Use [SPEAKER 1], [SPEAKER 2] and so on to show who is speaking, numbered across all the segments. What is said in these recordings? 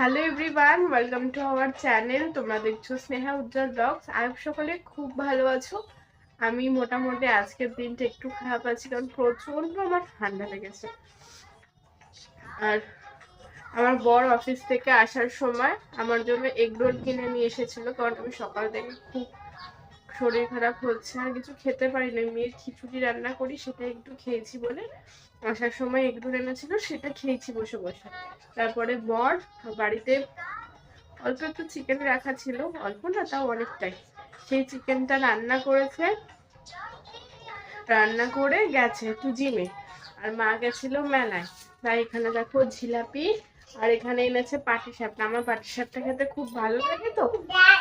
[SPEAKER 1] Hello everyone welcome to our channel তোমরা দেখছ স্নেহা উজ্জ্বল blogs আয়ব সকলে খুব ভালো আছো। আমি মোটামুটি আজকের দিনটা একটু খারাপ আছি কারণ প্রচণ্ড আমার ঠান্ডা লেগেছে। আর আমার বর অফিস থেকে আসার সময় আমার জন্য এগরোল কিনে নিয়ে এসেছিল কারণ আমি সকাল থেকে খুব শরীর খারাপ হচ্ছে আর কিছু খেতে পারি না মেয়ের খিচুড়ি রান্না করি, সেটা একটু খেয়েছি বলে আসার সময় একটু এনেছিল সেটা খেয়েছি বসে বসে। তারপরে বর বাড়িতে অল্প একটু চিকেন রাখা ছিল, অল্প না, তাও অনেকটাই। সেই চিকেনটা রান্না করেছে, রান্না করে গেছে একটু জিমে আর মা গেছিল মেলায়। তাই এখানে দেখো জিলাপি আর এখানে এনেছে পাটি সাপটা। আমার পাটি সাপটা খেতে খুব ভালো লাগে তো।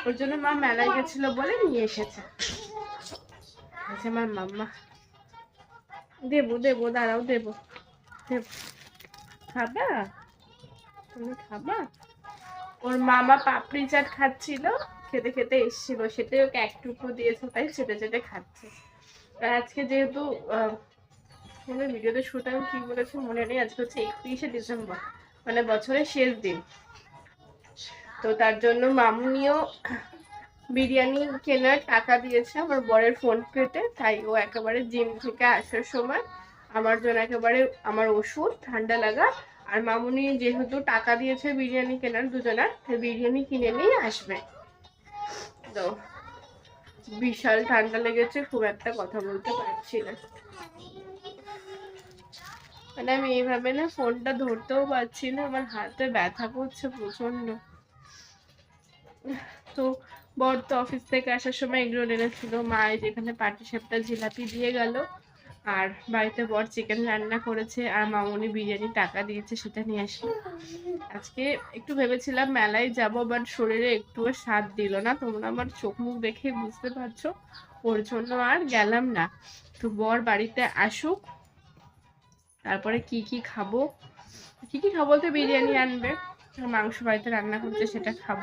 [SPEAKER 1] ওর জন্য মা মেলায় গেছিল বলে নিয়ে এসেছে। আছে আমার মাম্মা। দেবো দেবো, দাঁড়াও, দেবো। দেবো। খাবা? তুমি খাবা? ওর মামা পাপড়ি চাট খাচ্ছিল, খেতে খেতে এসেছিল। সেটাই ওকে এক টুকরো দিয়েছে, তাই সেটা চেটে খাচ্ছে। আর আজকে যেহেতু ভিডিওতে শুরুতে আমি কি বলেছি, মনে নেই, আজকে হচ্ছে একত্রিশে ডিসেম্বর। মানে বছরের শেষ দিন। তো তার জন্য মামুনিও বিরিয়ানি কেনার টাকা দিয়েছে আমার বরের ফোন পেতে, তাই ও একেবারে জিম থেকে আসার সময় আমার জন্য একেবারে আমার ওষুধ, ঠান্ডা লাগা, আর মামুনি যেহেতু টাকা দিয়েছে বিরিয়ানি কেনার দুজনার বিরিয়ানি কিনে নিয়ে আসবে। তো বিশাল ঠান্ডা লেগেছে, খুব একটা কথা বলতে পারছি না। মানে আমি এইভাবে না ফোনটা ধরতেও পারছি না, আমার হাতে ব্যথা করছে প্রচণ্ড তো বর তো অফিস থেকে আসার সময় এগুলো এনেছিল মা যেখানে পাটি সাপটা জিলাপি দিয়ে গেল, আর বাড়িতে বর চিকেন রান্না করেছে, আর মামুনি বিরিয়ানি টাকা দিয়েছে, সেটা নিয়ে আসলো। আজকে একটু ভেবেছিলাম মেলায় যাব বাট শরীরে একটুও স্বাদ দিল না, তোমরা আমার চোখ মুখ দেখে বুঝতে পারছ, ওর জন্য আর গেলাম না। তো বর বাড়িতে আসুক তারপরে কি কি খাব? কি কি খাব বলতে বিরিয়ানি আনবে মাংস বাড়িতে রান্না করছে সেটা খাব।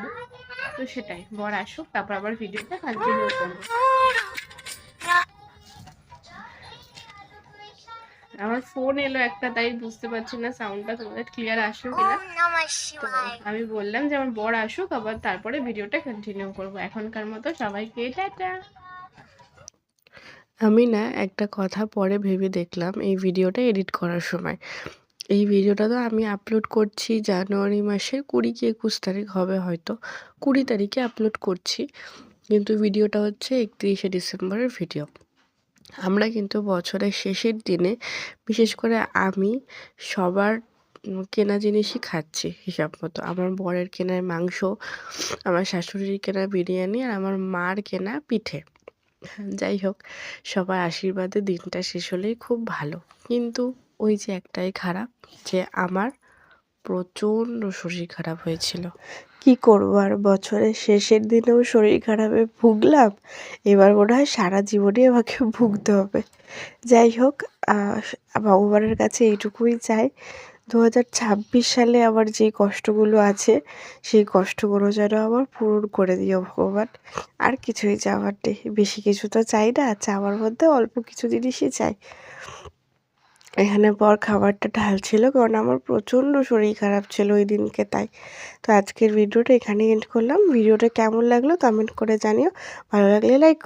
[SPEAKER 1] তো সেটাই বর আসুক তারপর আবার ভিডিওটা কন্টিনিউ করব। আমার ফোন এলো একটা তাই বুঝতে পারছি না সাউন্ডটা তোমাদের ক্লিয়ার আসবে কিনা। আমি বললাম যে আমার বর আসুক আবার তারপরে ভিডিওটা কন্টিনিউ করব। এখনকার মতো সবাইকে টাটা।
[SPEAKER 2] আমি না একটা কথা পরে ভেবে দেখলাম এই ভিডিওটা এডিট করার সময়। এই ভিডিওটা তো আমি আপলোড করছি জানুয়ারি মাসের কুড়ি কি একুশ তারিখ হবে হয়তো। কুড়ি তারিখে আপলোড করছি। কিন্তু ভিডিওটা হচ্ছে একত্রিশে ডিসেম্বরের ভিডিও। আমরা কিন্তু বছরের শেষের দিনে বিশেষ করে আমি সবার কেনা জিনিসই খাচ্ছি হিসাব মতো। আমার বরের কেনা মাংস, আমার শাশুড়ির কেনা বিরিয়ানি আর আমার মার কেনা পিঠে। যাই হোক, সবার আশীর্বাদে দিনটা শেষ হলেই খুব ভালো। কিন্তু ওই যে একটাই খারাপ, যে আমার প্রচণ্ড শরীর খারাপ হয়েছিল। কি করব আর বছরের শেষের দিনেও শরীর খারাপে ভুগলাম, এবার মনে হয় সারা জীবনই আমাকে ভুগতে হবে। যাই হোক ভগবানের কাছে এইটুকুই চাই। দু হাজার ছাব্বিশ সালে আমার যে কষ্টগুলো আছে, সেই কষ্টগুলো যেন আমার পূরণ করে দিও ভগবান। আর কিছুই চাওয়ার নেই। বেশি কিছু তো চাই না, চাওয়ার মধ্যে অল্প কিছু জিনিসই চাই। এখানে পর খাবারটা ঢালছিল, কারণ আমার প্রচণ্ড শরীর খারাপ ছিল ওই দিনকে তাই। তো আজকের ভিডিওটা এখানে এন্ড করলাম। ভিডিওটা কেমন লাগল কমেন্ট করে জানিও। ভালো লাগলে লাইক